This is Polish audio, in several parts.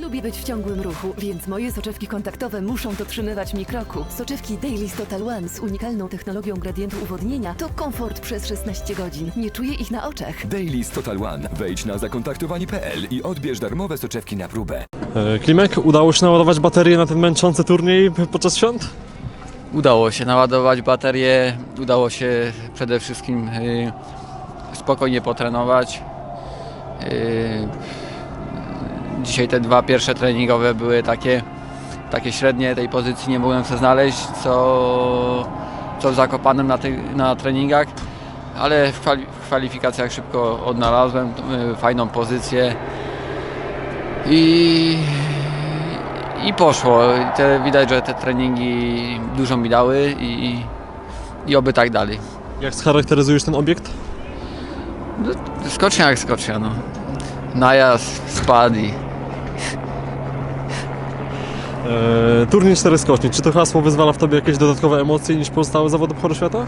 Lubię być w ciągłym ruchu, więc moje soczewki kontaktowe muszą dotrzymywać mi kroku. Soczewki Daily Total One z unikalną technologią gradientu uwodnienia to komfort przez 16 godzin. Nie czuję ich na oczach. Daily Total One. Wejdź na zakontaktowani.pl i odbierz darmowe soczewki na próbę. E, Klimek, udało się naładować baterię na ten męczący turniej podczas świąt? Udało się naładować baterię, udało się przede wszystkim y, spokojnie potrenować. Y, dzisiaj te dwa pierwsze treningowe były takie, takie średnie, tej pozycji nie mogłem sobie znaleźć, co, co w Zakopanem na, tych, na treningach, ale w, kwali, w kwalifikacjach szybko odnalazłem y, fajną pozycję i i poszło. Te, widać, że te treningi dużo mi dały i, i oby tak dalej. Jak scharakteryzujesz ten obiekt? No, skocznia jak skocznia, no. Najazd, spad i E, turniej cztery skoczni. Czy to hasło wyzwala w tobie jakieś dodatkowe emocje niż pozostałe zawody Pucharu Świata?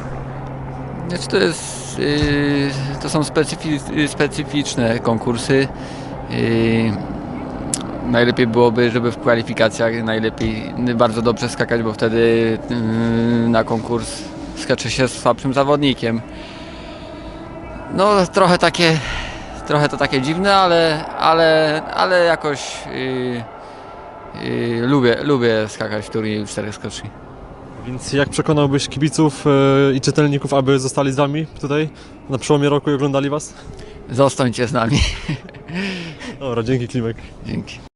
znaczy to jest, yy, to są specyfi, specyficzne konkursy. Yy, najlepiej byłoby, żeby w kwalifikacjach najlepiej bardzo dobrze skakać, bo wtedy yy, na konkurs skacze się z słabszym zawodnikiem. No trochę takie, trochę to takie dziwne, ale, ale, ale jakoś yy, yy, lubię, lubię skakać w turnieju czterech skoczni. Więc jak przekonałbyś kibiców e, i czytelników, aby zostali z wami tutaj na przełomie roku i oglądali was? Zostańcie z nami. Dobra, dzięki Klimek. Dzięki.